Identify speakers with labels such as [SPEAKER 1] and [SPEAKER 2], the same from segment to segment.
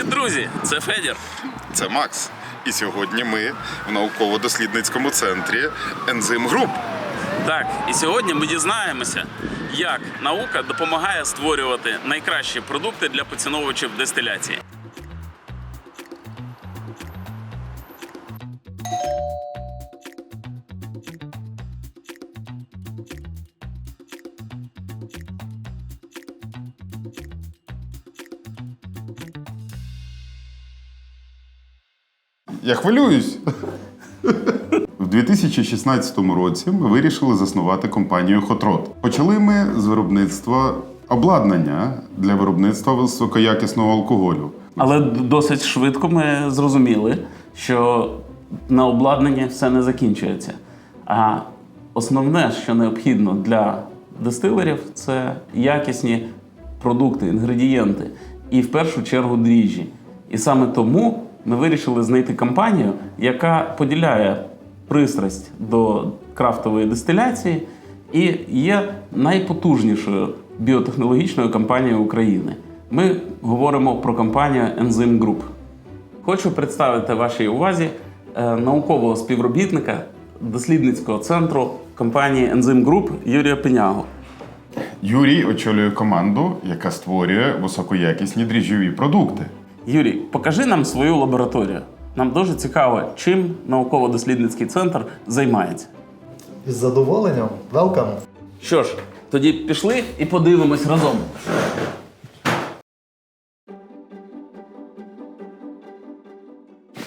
[SPEAKER 1] Привіт, друзі! Це Федір.
[SPEAKER 2] Це Макс. І сьогодні ми в науково-дослідницькому центрі Ензим Груп.
[SPEAKER 1] Так, і сьогодні ми дізнаємося, як наука допомагає створювати найкращі продукти для поціновувачів дистиляції.
[SPEAKER 2] Я хвилююсь. У 2016 році ми вирішили заснувати компанію Хотрот. Почали ми з виробництва обладнання для виробництва високоякісного алкоголю.
[SPEAKER 1] Але досить швидко ми зрозуміли, що на обладнанні все не закінчується. А основне, що необхідно для дистилерів, це якісні продукти, інгредієнти, і в першу чергу дріжджі. І саме тому ми вирішили знайти компанію, яка поділяє пристрасть до крафтової дистиляції і є найпотужнішою біотехнологічною компанією України. Ми говоримо про компанію Enzyme Group. Хочу представити вашій увазі е, наукового співробітника дослідницького центру компанії Enzyme Group Юрія Пенягу.
[SPEAKER 2] Юрій очолює команду, яка створює високоякісні дріжджові продукти.
[SPEAKER 1] Юрій, покажи нам свою лабораторію. Нам дуже цікаво, чим науково-дослідницький центр займається.
[SPEAKER 3] Із задоволенням. Welcome.
[SPEAKER 1] Що ж, тоді пішли і подивимось разом.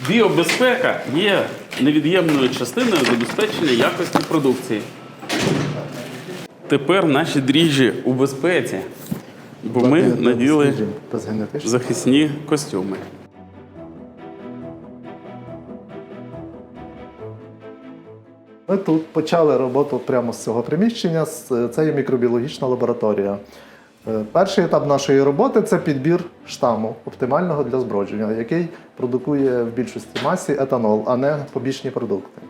[SPEAKER 1] Біобезпека є невід'ємною частиною забезпечення якості продукції. Тепер наші дріжджі у безпеці, бо ми наділи захисні костюми.
[SPEAKER 3] Ми тут почали роботу прямо з цього приміщення. Це є мікробіологічна лабораторія. Е, Перший етап нашої роботи це підбір штаму оптимального для збродження, який продукує в більшості масі етанол, а не побічні продукти.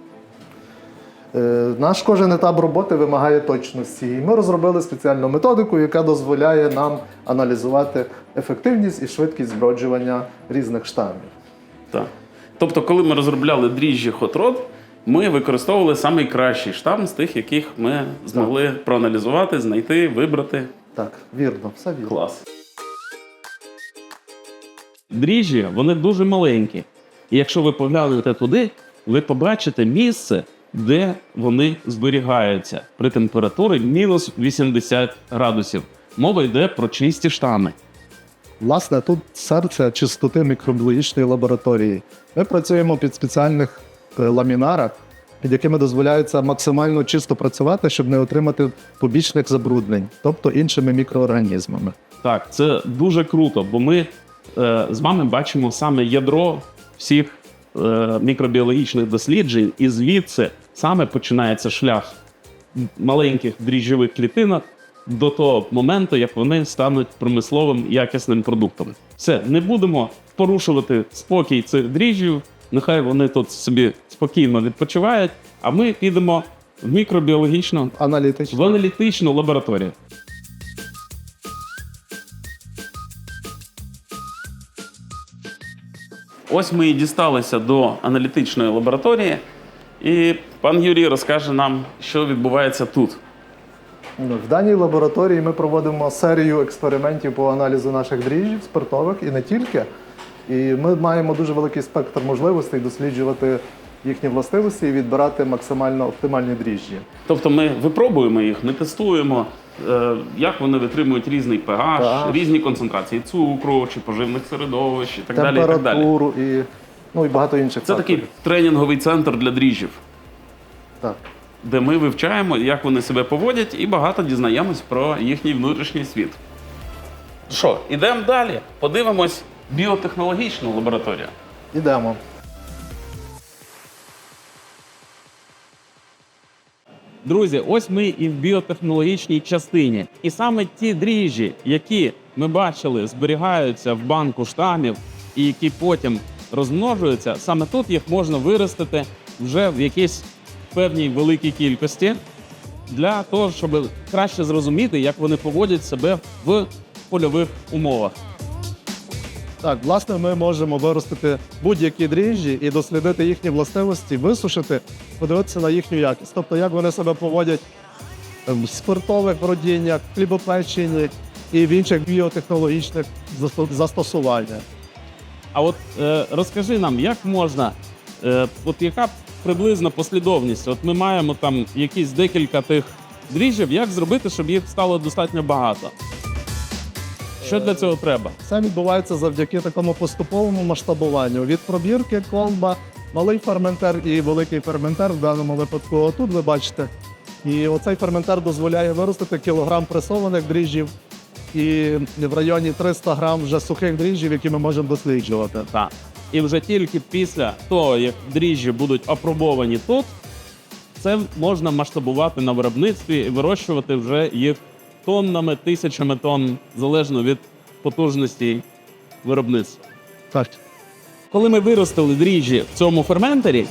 [SPEAKER 3] Е, Наш кожен етап роботи вимагає точності. І ми розробили спеціальну методику, яка дозволяє нам аналізувати ефективність і швидкість зброджування різних штамів.
[SPEAKER 1] Так. Тобто, коли ми розробляли дріжджі Hot ми використовували найкращий штам з тих, яких ми змогли проаналізувати, знайти, вибрати.
[SPEAKER 3] Так, вірно, все вірно.
[SPEAKER 1] Клас. Дріжджі вони дуже маленькі. І якщо ви поглянете туди, ви побачите місце, де вони зберігаються при температурі мінус 80 градусів. Мова йде про чисті штами.
[SPEAKER 3] Власне, тут серце чистоти мікробіологічної лабораторії. Ми працюємо під спеціальних е, ламінарах, під якими дозволяється максимально чисто працювати, щоб не отримати побічних забруднень, тобто іншими мікроорганізмами.
[SPEAKER 1] Так, це дуже круто, бо ми е, з вами бачимо саме ядро всіх е, мікробіологічних досліджень, і звідси саме починається шлях маленьких дріжджових клітинок до того моменту, як вони стануть промисловим якісним продуктом. Все, не будемо порушувати спокій цих дріжджів. Нехай вони тут собі спокійно відпочивають, а ми підемо в мікробіологічну в аналітичну лабораторію. Ось ми і дісталися до аналітичної лабораторії, і пан Юрій розкаже нам, що відбувається тут.
[SPEAKER 3] В даній лабораторії ми проводимо серію експериментів по аналізу наших дріжджів, спиртових і не тільки. І ми маємо дуже великий спектр можливостей досліджувати їхні властивості і відбирати максимально оптимальні дріжджі.
[SPEAKER 1] Тобто ми випробуємо їх, ми тестуємо, е, як вони витримують різний pH,
[SPEAKER 3] Так.
[SPEAKER 1] різні концентрації цукру чи поживних середовищ і так далі. І так далі.
[SPEAKER 3] температуру і, ну, і багато інших
[SPEAKER 1] Це такий тренінговий центр для дріжджів.
[SPEAKER 3] Так.
[SPEAKER 1] де ми вивчаємо, як вони себе поводять, і багато дізнаємось про їхній внутрішній світ. Що, ідемо далі? Подивимось біотехнологічну лабораторію.
[SPEAKER 3] Ідемо.
[SPEAKER 1] Друзі, ось ми і в біотехнологічній частині. І саме ті дріжджі, які ми бачили, зберігаються в банку штамів і які потім розмножуються, саме тут їх можна виростити вже в якійсь певній великій кількості для того, щоб краще зрозуміти, як вони поводять себе в польових умовах.
[SPEAKER 3] Так, власне, ми можемо виростити будь-які дріжджі і дослідити їхні властивості, висушити, подивитися на їхню якість. Тобто, як вони себе поводять в спиртових бродіннях, хлібопеченні і в інших біотехнологічних застосуваннях.
[SPEAKER 1] А от е, розкажи нам, як можна, е, от яка приблизна послідовність? От ми маємо там якісь декілька тих дріжджів, як зробити, щоб їх стало достатньо багато? Що для цього треба?
[SPEAKER 3] Це відбувається завдяки такому поступовому масштабуванню. Від пробірки, колба, малий ферментер і великий ферментер в даному випадку. Отут ви бачите. І оцей ферментер дозволяє виростити кілограм пресованих дріжджів і в районі 300 грам вже сухих дріжджів, які ми можемо досліджувати.
[SPEAKER 1] Так. І вже тільки після того, як дріжджі будуть опробовані тут, це можна масштабувати на виробництві і вирощувати вже їх тоннами, тисячами тонн, залежно від потужності виробництва.
[SPEAKER 3] Так.
[SPEAKER 1] Коли ми виростили дріжджі в цьому ферментері,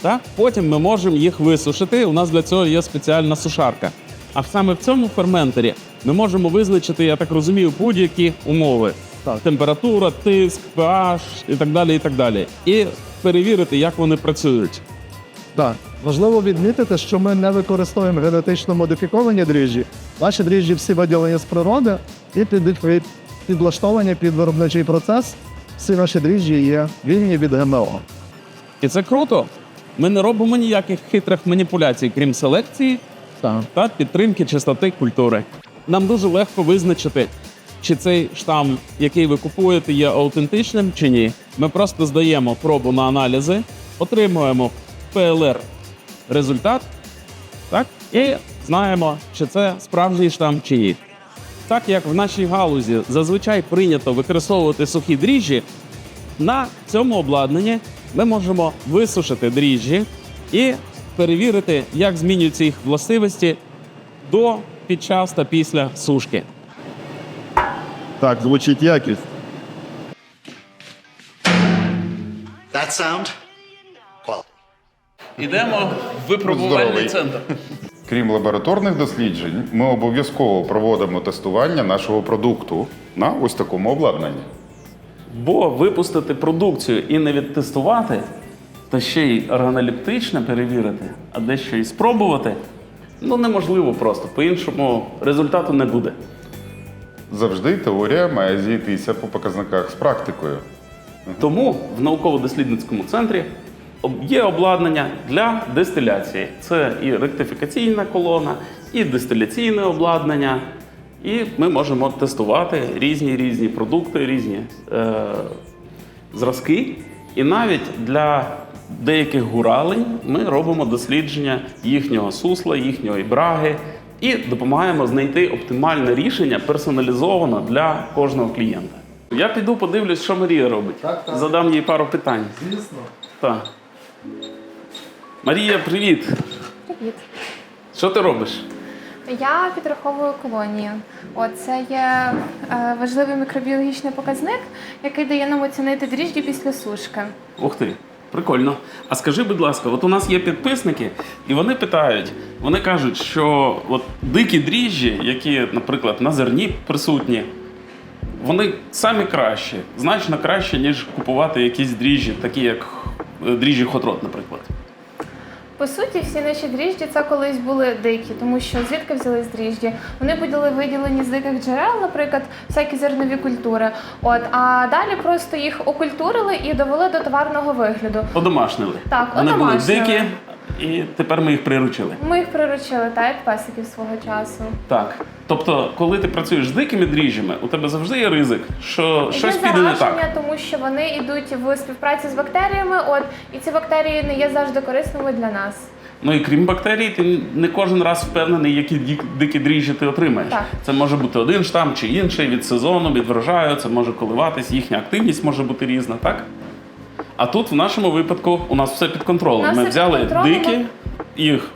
[SPEAKER 1] так, потім ми можемо їх висушити. У нас для цього є спеціальна сушарка. А саме в цьому ферментері ми можемо визначити, я так розумію, будь-які умови.
[SPEAKER 3] Так.
[SPEAKER 1] Температура, тиск, pH і так далі. І так далі. І перевірити, як вони працюють.
[SPEAKER 3] Так, важливо відмітити, що ми не використовуємо генетично модифіковані дріжджі. Наші дріжджі всі виділені з природи і під, під, підлаштовані під виробничий процес. Всі наші дріжджі є вільні від ГМО.
[SPEAKER 1] І це круто. Ми не робимо ніяких хитрих маніпуляцій, крім селекції
[SPEAKER 3] Так.
[SPEAKER 1] та підтримки чистоти культури. Нам дуже легко визначити, чи цей штам, який ви купуєте, є аутентичним чи ні. Ми просто здаємо пробу на аналізи, отримуємо ПЛР результат, так, і знаємо, чи це справжній штам чи ні. Так як в нашій галузі зазвичай прийнято використовувати сухі дріжджі, на цьому обладнанні ми можемо висушити дріжджі і перевірити, як змінюються їх властивості до, під час та після сушки.
[SPEAKER 3] Так, звучить якість.
[SPEAKER 4] That sound? Quality.
[SPEAKER 1] Ідемо в випробувальний
[SPEAKER 2] Здоровий.
[SPEAKER 1] центр.
[SPEAKER 2] Крім лабораторних досліджень, ми обов'язково проводимо тестування нашого продукту на ось такому обладнанні.
[SPEAKER 1] Бо випустити продукцію і не відтестувати, та ще й органолептично перевірити, а дещо і спробувати, ну неможливо просто. По-іншому результату не буде.
[SPEAKER 2] Завжди теорія має зійтися по показниках з практикою.
[SPEAKER 1] Тому в науково-дослідницькому центрі є обладнання для дистиляції. Це і ректифікаційна колона, і дистиляційне обладнання. І ми можемо тестувати різні різні продукти, різні е, зразки. І навіть для деяких гуралень ми робимо дослідження їхнього сусла, їхньої браги і допомагаємо знайти оптимальне рішення персоналізовано для кожного клієнта. Я піду подивлюсь, що Марія робить.
[SPEAKER 3] Так, так.
[SPEAKER 1] Задам їй пару питань.
[SPEAKER 3] Звісно.
[SPEAKER 1] Так. Марія, привіт!
[SPEAKER 5] Привіт.
[SPEAKER 1] Що ти робиш?
[SPEAKER 5] Я підраховую колонію. От це є е, важливий мікробіологічний показник, який дає нам оцінити дріжджі після сушки.
[SPEAKER 1] Ух ти, прикольно. А скажи, будь ласка, от у нас є підписники, і вони питають, вони кажуть, що от дикі дріжджі, які, наприклад, на зерні присутні, вони самі кращі, значно краще, ніж купувати якісь дріжджі, такі як е, дріжджі хотрот, наприклад.
[SPEAKER 5] По суті, всі наші дріжджі це колись були дикі, тому що звідки взялись дріжджі? Вони були виділені з диких джерел, наприклад, всякі зернові культури. От а далі просто їх окультурили і довели до товарного вигляду.
[SPEAKER 1] Одомашнили.
[SPEAKER 5] Так,
[SPEAKER 1] Вони були дикі, і тепер ми їх приручили.
[SPEAKER 5] Ми їх приручили, так, як песиків свого часу.
[SPEAKER 1] Так. Тобто, коли ти працюєш з дикими дріжджами, у тебе завжди є ризик, що щось
[SPEAKER 5] є
[SPEAKER 1] піде не так.
[SPEAKER 5] тому що вони йдуть в співпраці з бактеріями. От і ці бактерії не є завжди корисними для нас.
[SPEAKER 1] Ну і крім бактерій, ти не кожен раз впевнений, які дикі дріжджі ти отримаєш.
[SPEAKER 5] Так.
[SPEAKER 1] Це може бути один штам чи інший від сезону, від врожаю, це може коливатись, їхня активність може бути різна, так? А тут в нашому випадку у нас все під контролем. Ми
[SPEAKER 5] все під
[SPEAKER 1] взяли
[SPEAKER 5] контролем,
[SPEAKER 1] дикі, їх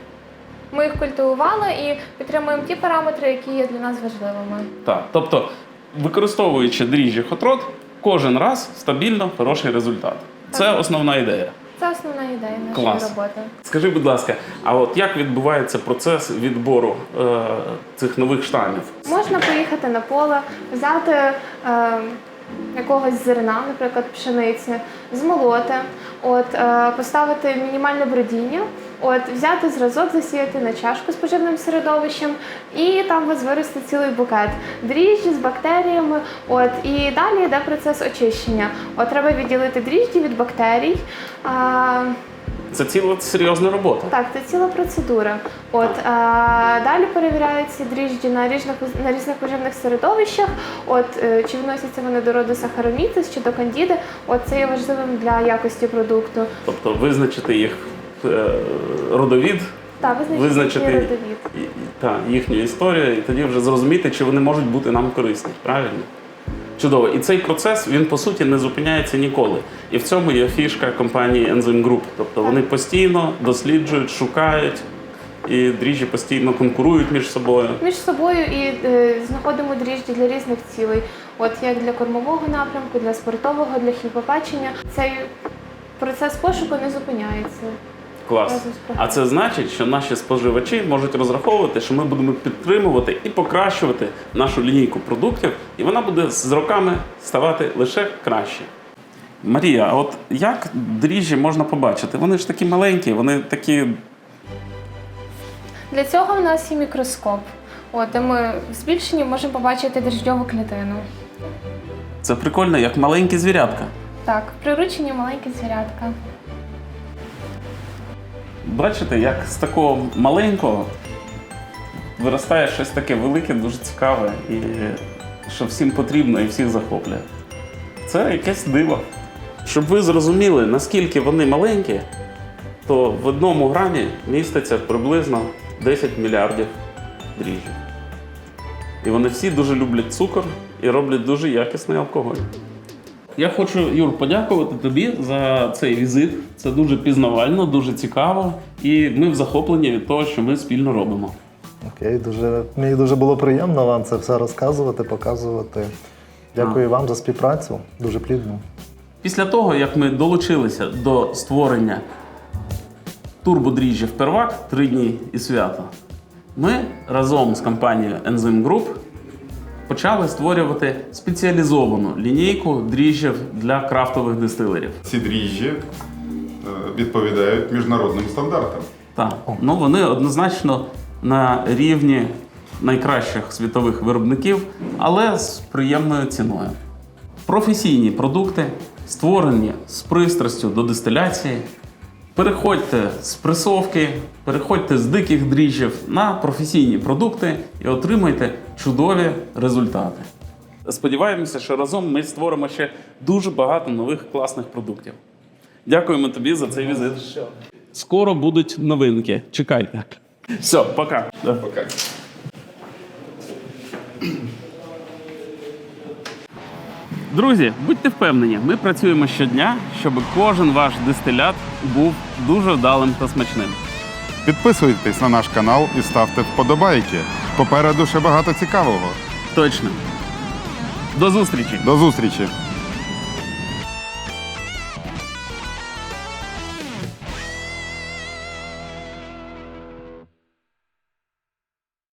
[SPEAKER 5] Ми їх культивували і підтримуємо ті параметри, які є для нас важливими.
[SPEAKER 1] так. Тобто, використовуючи дріжджі хотрот, кожен раз стабільно хороший результат. Це основна ідея.
[SPEAKER 5] Це основна ідея нашої
[SPEAKER 1] Клас.
[SPEAKER 5] роботи.
[SPEAKER 1] Скажи, будь ласка, а от як відбувається процес відбору е, цих нових штамів?
[SPEAKER 5] Можна поїхати на поле, взяти е, якогось зерна, наприклад, пшениці, змолоти, от, е, поставити мінімальне бродіння, от, взяти зразок, засіяти на чашку з поживним середовищем, і там у вас виросте цілий букет дріжджі з бактеріями. От, і далі йде процес очищення. От, треба відділити дріжджі від бактерій. А,
[SPEAKER 1] Це ціла серйозна робота.
[SPEAKER 5] так, це ціла процедура. От а, далі перевіряються дріжджі на різних на різних поживних середовищах. От е, чи відносяться вони до роду сахаромітис чи до кандіди. От це є важливим для якості продукту.
[SPEAKER 1] Тобто визначити їх е, родовід,
[SPEAKER 5] Так, визначити
[SPEAKER 1] визначити
[SPEAKER 5] їхній
[SPEAKER 1] та, їхню історію, і тоді вже зрозуміти, чи вони можуть бути нам корисні. Правильно? Чудово. І цей процес він по суті не зупиняється ніколи. І в цьому є фішка компанії Enzyme Group. Тобто вони постійно досліджують, шукають, і дріжджі постійно конкурують між собою.
[SPEAKER 5] Між собою і е, знаходимо дріжджі для різних цілей. От як для кормового напрямку, для спортового, для хлібопечення. Цей процес пошуку не зупиняється.
[SPEAKER 1] Клас. А це значить, що наші споживачі можуть розраховувати, що ми будемо підтримувати і покращувати нашу лінійку продуктів, і вона буде з роками ставати лише краще. Марія, а от як дріжджі можна побачити? Вони ж такі маленькі, вони такі.
[SPEAKER 5] Для цього в нас є мікроскоп. От, де ми в збільшенні можемо побачити дріжджову клітину.
[SPEAKER 1] Це прикольно, як маленькі звірятка.
[SPEAKER 5] Так, приручені маленькі звірятка.
[SPEAKER 1] Бачите, як з такого маленького виростає щось таке велике, дуже цікаве, і що всім потрібно і всіх захоплює. Це якесь диво. Щоб ви зрозуміли, наскільки вони маленькі, то в одному грамі міститься приблизно 10 мільярдів дріжджів. І вони всі дуже люблять цукор і роблять дуже якісний алкоголь. Я хочу, Юр, подякувати тобі за цей візит. Це дуже пізнавально, дуже цікаво, і ми в захопленні від того, що ми спільно робимо.
[SPEAKER 3] Окей, дуже мені дуже було приємно вам це все розказувати, показувати. Дякую вам за співпрацю. Дуже плідно.
[SPEAKER 1] Після того, як ми долучилися до створення турбодріжджів первак три дні і свято, ми разом з компанією Enzyme Group почали створювати спеціалізовану лінійку дріжджів для крафтових дистилерів.
[SPEAKER 2] Ці дріжджі е, відповідають міжнародним стандартам.
[SPEAKER 1] Так, ну вони однозначно на рівні найкращих світових виробників, але з приємною ціною. Професійні продукти, створені з пристрастю до дистиляції. Переходьте з пресовки, переходьте з диких дріжджів на професійні продукти і отримайте чудові результати. Сподіваємося, що разом ми створимо ще дуже багато нових класних продуктів. Дякуємо тобі за цей візит. Скоро будуть новинки. Чекайте. Все, пока.
[SPEAKER 2] Пока.
[SPEAKER 1] Друзі, будьте впевнені, ми працюємо щодня, щоб кожен ваш дистилят був дуже вдалим та смачним.
[SPEAKER 2] Підписуйтесь на наш канал і ставте вподобайки. Попереду ще багато цікавого.
[SPEAKER 1] Точно. До зустрічі!
[SPEAKER 2] До зустрічі!